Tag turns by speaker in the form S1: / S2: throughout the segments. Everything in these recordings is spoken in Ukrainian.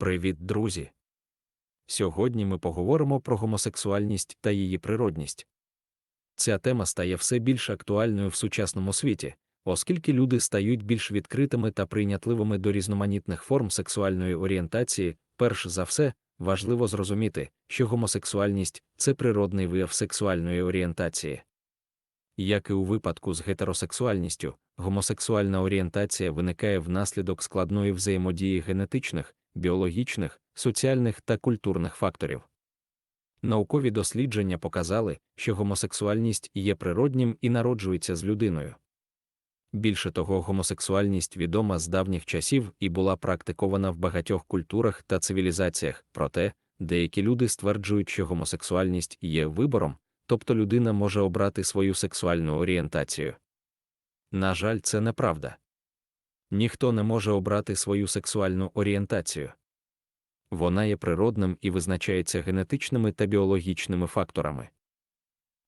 S1: Привіт, друзі! Сьогодні ми поговоримо про гомосексуальність та її природність. Ця тема стає все більш актуальною в сучасному світі, оскільки люди стають більш відкритими та прийнятливими до різноманітних форм сексуальної орієнтації, перш за все, важливо зрозуміти, що гомосексуальність це природний вияв сексуальної орієнтації. Як і у випадку з гетеросексуальністю, гомосексуальна орієнтація виникає внаслідок складної взаємодії генетичних, біологічних, соціальних та культурних факторів. Наукові дослідження показали, що гомосексуальність є природнім і народжується з людиною. Більше того, гомосексуальність відома з давніх часів і була практикована в багатьох культурах та цивілізаціях, проте деякі люди стверджують, що гомосексуальність є вибором, тобто людина може обрати свою сексуальну орієнтацію. На жаль, це неправда. Ніхто не може обрати свою сексуальну орієнтацію. Вона є природним і визначається генетичними та біологічними факторами.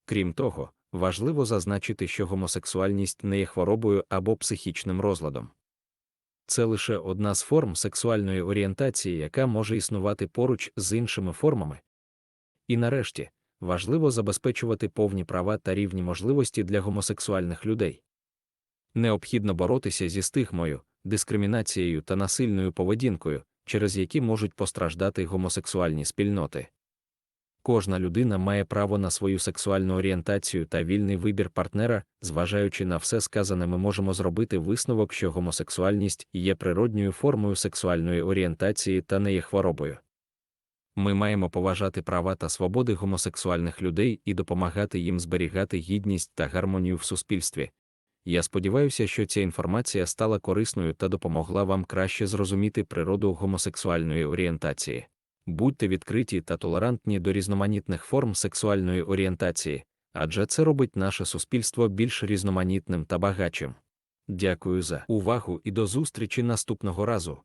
S1: Крім того, важливо зазначити, що гомосексуальність не є хворобою або психічним розладом. Це лише одна з форм сексуальної орієнтації, яка може існувати поруч з іншими формами. І нарешті, важливо забезпечувати повні права та рівні можливості для гомосексуальних людей. Необхідно боротися зі стигмою, дискримінацією та насильною поведінкою, через які можуть постраждати гомосексуальні спільноти. Кожна людина має право на свою сексуальну орієнтацію та вільний вибір партнера, зважаючи на все сказане, ми можемо зробити висновок, що гомосексуальність є природньою формою сексуальної орієнтації та не є хворобою. Ми маємо поважати права та свободи гомосексуальних людей і допомагати їм зберігати гідність та гармонію в суспільстві. Я сподіваюся, що ця інформація стала корисною та допомогла вам краще зрозуміти природу гомосексуальної орієнтації. Будьте відкриті та толерантні до різноманітних форм сексуальної орієнтації, адже це робить наше суспільство більш різноманітним та багачим. Дякую за увагу і до зустрічі наступного разу.